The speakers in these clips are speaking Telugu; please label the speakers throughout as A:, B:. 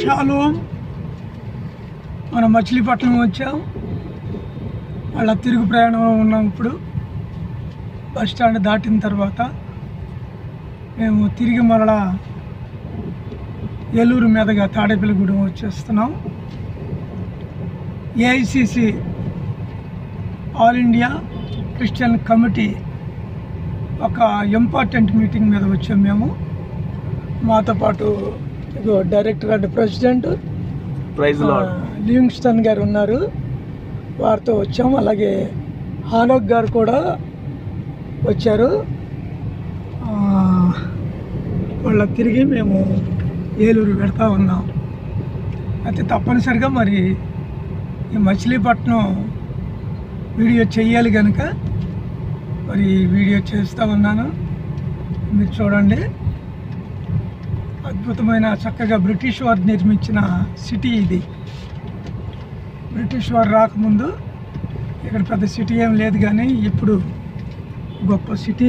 A: షాలోమ్ మనం మచిలీపట్నం వచ్చాం. అలా తిరుగు ప్రయాణంలో ఉన్నాం ఇప్పుడు. బస్ స్టాండ్ దాటిన తర్వాత మేము తిరిగి మరలా ఏలూరు మీదుగా తాడేపల్లిగూడెం వచ్చేస్తున్నాం. AICC all India Christian committee ఒక ఇంపార్టెంట్ మీటింగ్ మీద వచ్చాం మేము. మాతో పాటు డైరెక్టర్ అండ్ ప్రెసిడెంట్ లివింగ్స్టన్ గారు ఉన్నారు. వారితో వచ్చాము. అలాగే హానోక్ గారు కూడా వచ్చారు. వాళ్ళ తిరిగి మేము ఏలూరు పెడతా ఉన్నాం. అయితే తప్పనిసరిగా మరి ఈ మచిలీపట్నం వీడియో చెయ్యాలి కనుక మరి వీడియో చేస్తూ ఉన్నాను. మీరు చూడండి. అద్భుతమైన చక్కగా బ్రిటిష్ వారు నిర్మించిన సిటీ ఇది. బ్రిటిష్ వారు రాకముందు ఇక్కడ పెద్ద సిటీ ఏం లేదు కానీ ఇప్పుడు గొప్ప సిటీ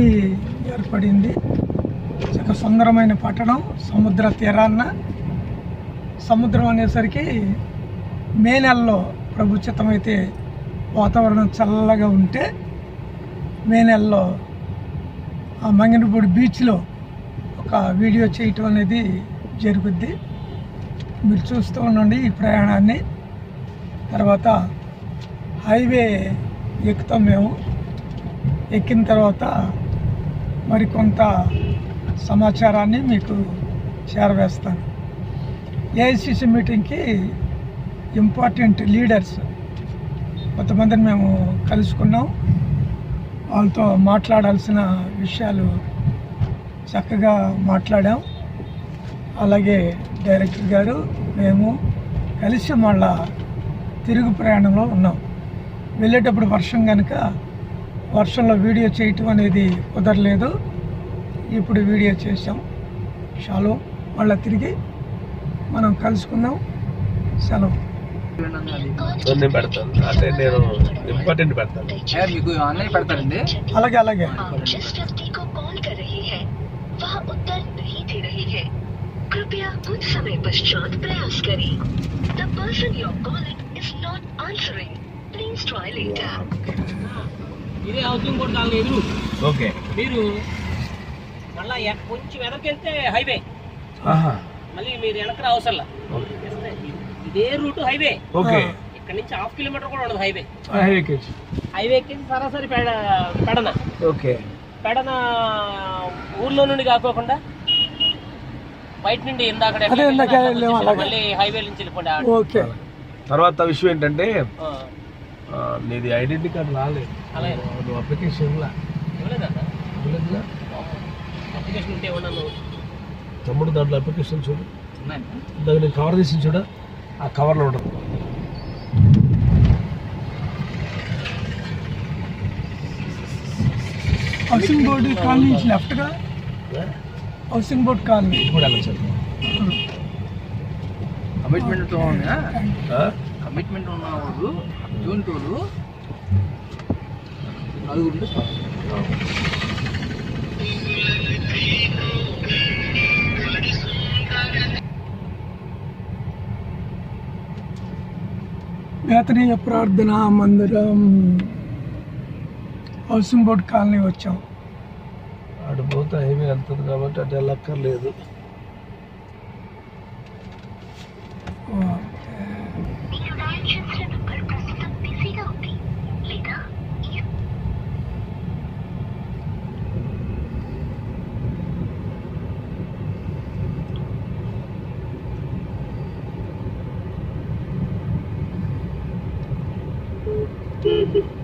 A: ఏర్పడింది. చక్క సుందరమైన పట్టణం సముద్ర తీరాన్న సముద్రం అనేసరికి మే నెలలో ప్రభుత్వమైతే వాతావరణం చల్లగా ఉంటే మే నెలలో ఆ మంగినపూడి బీచ్లో ఒక వీడియో చేయటం అనేది జరుగుద్ది. మీరు చూస్తూ ఉండండి ఈ ప్రయాణాన్ని. తర్వాత హైవే ఎక్కుతాం మేము. ఎక్కిన తర్వాత మరికొంత సమాచారాన్ని మీకు చేరవేస్తాను ఏఐసిసి మీటింగ్కి ఇంపార్టెంట్ లీడర్స్ కొంతమందిని మేము కలుసుకున్నాం. వాళ్ళతో మాట్లాడాల్సిన విషయాలు చక్కగా మాట్లాడాం. అలాగే డైరెక్టర్ గారు మేము కలిసి మళ్ళా తిరుగు ప్రయాణంలో ఉన్నాం. వెళ్ళేటప్పుడు వర్షం కనుక వర్షంలో వీడియో చేయటం అనేది కుదరలేదు. ఇప్పుడు వీడియో చేసాం షాలో మళ్ళీ తిరిగి మనం కలుసుకుందాం. సెలవు.
B: నేను పెడతాను అంటే నేను ఇంపార్టెంట్ పెడతాను.
C: ఏ, మీకు ఆన్లైన్ పెడతారండి?
A: అలాగే అలాగే.
D: समय पश्चात प्रयास करें the person your calling is not answering please try later
E: ఇదే హౌసింగ్ బోర్డు కాలనీ ఎదురు
B: ఓకే
E: మీరు మళ్ళా ఎ- కొంచెం వెనక్కి వెళ్తే హైవే
B: ఆహా
E: మళ్ళీ మీరు వెనక అవసరంలా
B: ఓకే
E: ఇదే రూట్ హైవే
B: ఓకే
E: ఇక్కడ నుంచి హాఫ్ కిలోమీటర్ కూడా ఉండదు హైవే
B: హైవేకి
E: హైవేకి సరాసరి పెడ పెడన
B: ఓకే
E: పెడన ఊర్లో నుండి కాకోకుండా బయట నుండి ఇందాక. మళ్ళీ హైవే నుంచి వెళ్ళిపోండి
A: ఓకే.
B: తర్వాత విషయం ఏంటంటే నీది ఐడెంటిటీ కార్డు రాలేదు. నువ్వు అప్లికేషన్ తమ్ముడు దాంట్లో అప్లికేషన్ చూడు.
C: ఉన్నాయండి.
B: ఇందాక నేను కవర్ తీసి చూడ. ఆ కవర్లో ఉండదు
A: హౌసింగ్ బోర్డు కాలనీ నుంచి లెఫ్ట్గా? హౌసింగ్ బోర్డు కాలనీ
B: ఇప్పుడు వెళ్ళచ్చు
C: కమిట్మెంట్? కమిట్మెంట్ ఉన్నవాడు జూన్ టూలు నలుగురు
A: వేతనీయ ప్రార్థన మందిరం. హౌసింగ్ బోర్డు కాలనీ వచ్చాం.
B: అటు పోతే హైవే వెళ్తుంది కాబట్టి అటు వెళ్ళక్కర్లేదు
D: Thank
B: you.